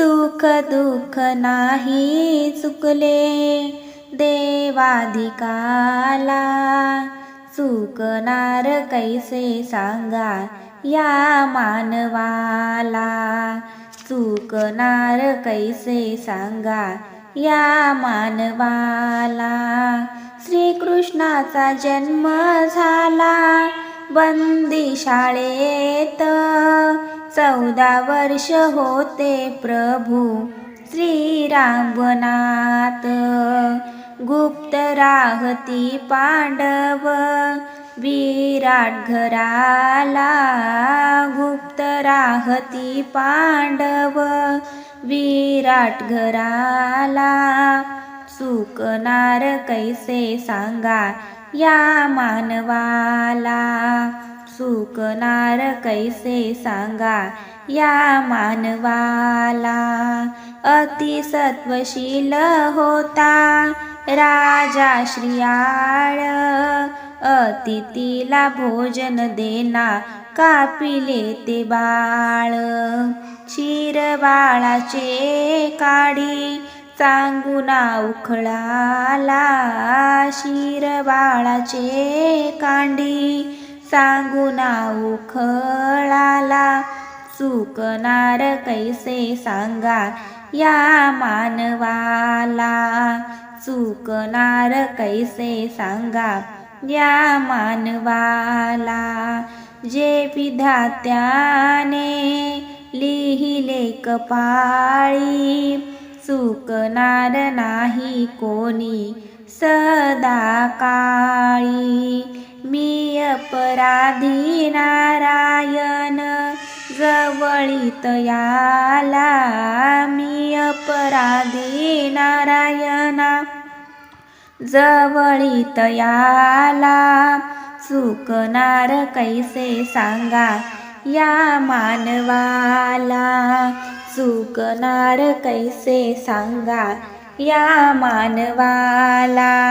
सुख दुःख नाही चुकले देवाधिकाला. चुकणार कैसे सांगा या मानवाला? चुकणार कैसे सांगा या मानवाला? श्रीकृष्णाचा जन्म झाला. बंदी शाळेत. चौदा वर्ष होते प्रभू श्रीरामनाथ. गुप्त राहती पांडव विराट घराला गुप्त राहती पांडव विराट घराला चुकणार कैसे सांगा? या मानवाला चुकणार कैसे सांगा? या मानवाला अतिसत्वशील होता. राजा श्रियाळ अतिथीला भोजन देना कापिले ते बाळ. क्षीर बाळाचे काढी चांगुना उखळाला शिर बाळाचे कांडी. सांगुना उखळाला चुकणार कैसे सांगा या मानवाला. चुकणार कैसे सांगा या मानवाला. जे विधात्याने लिहिले कपाळी चुकणार नाही कोणी सदा काळी. मी अपराधी नारायण जवळीत याला मी अपराधी नारायणा. जवळीत याला चुकणार कैसे सांगा? या मानवाला चुकणार कैसे सांगा? या मानवाला